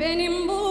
Benim bu